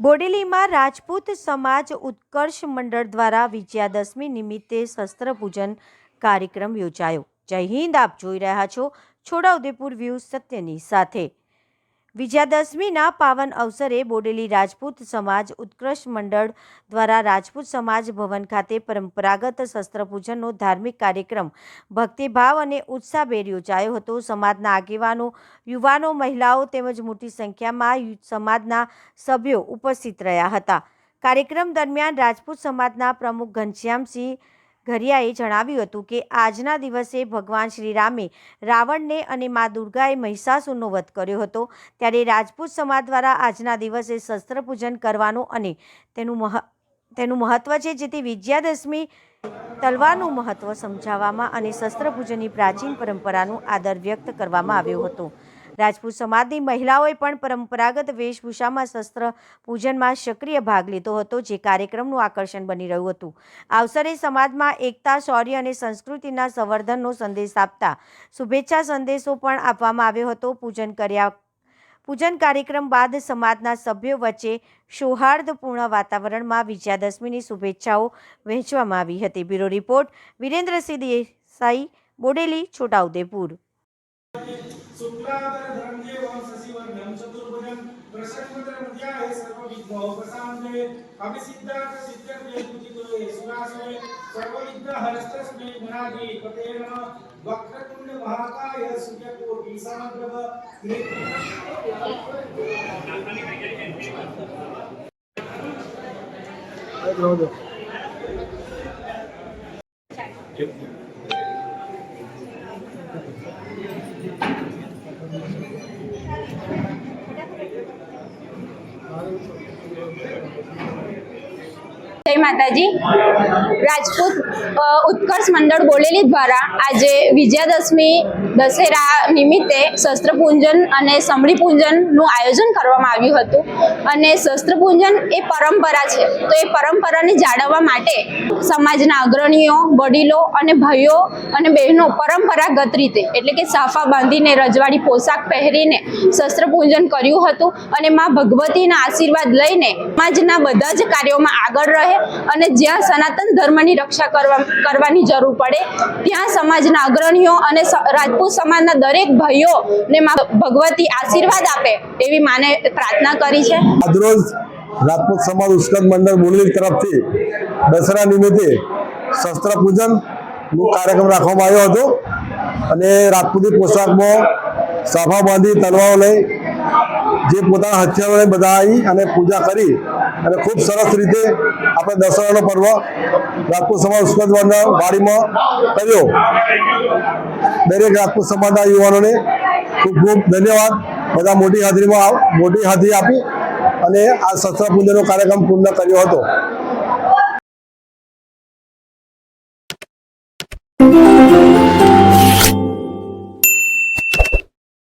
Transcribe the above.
બોડેલીમાં રાજપૂત સમાજ ઉત્કર્ષ મંડળ દ્વારા વિજયાદશમી નિમિત્તે શસ્ત્ર પૂજન કાર્યક્રમ યોજાયો. જય હિન્દ, આપ જોઈ રહ્યા છો છોટાઉદેપુર વ્યૂ સત્યની સાથે. વિજયાદશમીના પાવન અવસરે બોડેલી રાજપૂત સમાજ ઉત્કૃષ્ટ મંડળ દ્વારા રાજપૂત સમાજ ભવન ખાતે પરંપરાગત શસ્ત્રપૂજનનો ધાર્મિક કાર્યક્રમ ભક્તિભાવ અને ઉત્સાહભેર યોજાયો હતો. સમાજના આગેવાનો, યુવાનો, મહિલાઓ તેમજ મોટી સંખ્યામાં સમાજના સભ્યો ઉપસ્થિત રહ્યા હતા. કાર્યક્રમ દરમિયાન રાજપૂત સમાજના પ્રમુખ ઘનશ્યામસિંહ ઘરિયાએ જણાવ્યું હતું કે આજના દિવસે ભગવાન શ્રી રામે રાવણને અને મા દુર્ગાએ મહિષાસુરનો વધ કર્યો હતો. ત્યારે રાજપૂત સમાજ દ્વારા આજના દિવસે શસ્ત્રપૂજન કરવાનું અને તેનું મહ, તેનું મહત્ત્વ છે જેથી વિજયાદશમી તલવારનું મહત્ત્વ સમજાવવામાં અને શસ્ત્રપૂજનની પ્રાચીન પરંપરાનું આદર વ્યક્ત કરવામાં આવ્યો હતો. રાજપૂત સમાજની મહિલાઓએ પણ પરંપરાગત વેશભૂષામાં શસ્ત્ર પૂજનમાં સક્રિય ભાગ લીધો હતો, જે કાર્યક્રમનું આકર્ષણ બની રહ્યું હતું. અવસરે સમાજમાં એકતા, શૌર્ય અને સંસ્કૃતિના સંવર્ધનનો સંદેશ આપતા શુભેચ્છા સંદેશો પણ આપવામાં આવ્યો હતો. પૂજન કર્યા, પૂજન કાર્યક્રમ બાદ સમાજના સભ્યો વચ્ચે સૌહાર્દપૂર્ણ વાતાવરણમાં વિજયાદશમીની શુભેચ્છાઓ વહેંચવામાં આવી હતી. Bureau report Virendrasinh Desai, Bodeli, Chhotaudepur. शुक्लाधरधरं देवं शशिवर्णं चतुर्भुजं प्रसन्नतरमध्याये सर्वविघ्नोपशान्तये अभिसिद्धार्थ सिद्ध्यर्थे पूजितये सुरासुरे सर्वविघ्नहरस्तस्मै गणाधिपते नमः वक्रतुण्ड महाकाय सूर्यकोटि समग्रव જય માતાજી. રાજપૂત ઉત્કર્ષ મંડળ બોલેલી દ્વારા આજે વિજયાદશમી દશેરા નિમિત્તે શસ્ત્રપૂજન અને સમળી પૂજનનું આયોજન કરવામાં આવ્યું હતું. અને શસ્ત્રપૂજન એ પરંપરા છે. તો એ પરંપરાને જાળવવા માટે સમાજના અગ્રણીઓ, વડીલો અને ભાઈઓ અને બહેનો પરંપરાગત રીતે, એટલે કે સાફા બાંધીને રજવાડી પોશાક પહેરીને શસ્ત્રપૂજન કર્યું હતું અને માં ભગવતીના આશીર્વાદ લઈને સમાજના બધા જ કાર્યોમાં આગળ રહે અને જ્યાં સનાતન ધર્મની રક્ષા કરવા, કરવાની જરૂર પડે, ત્યાં સમાજના અગ્રણીઓ અને રાજપૂત સમાજના દરેક ભાઈઓને ભગવતી આશીર્વાદ આપે એવી માને પ્રાર્થના કરી છે. આજરોજ રાજપૂત સમાજ ઉસ્કત મંડળ બોલી તરફથી દસરા નિમિત્તે શસ્ત્ર પૂજન નો કાર્યક્રમ રાખવામાં આવ્યો હતો. અને રાજપૂતી પોશાકમાં સાફા બાંધી તલવાઓ લઈ જે પોતાના હથિયારોને બધા અને પૂજા કરી અને ખૂબ સરસ રીતે આપણે દશહરાનો પર્વ રાજપૂત સમાજ મંડળ વાડીમાં કર્યો. દરેક રાજપૂત સમાજના યુવાનોને ખૂબ ખૂબ ધન્યવાદ. બધા મોટી હાજરીમાં મોટી હાજરી આપી અને આ શસ્ત્ર પૂજનનો કાર્યક્રમ પૂર્ણ કર્યો હતો.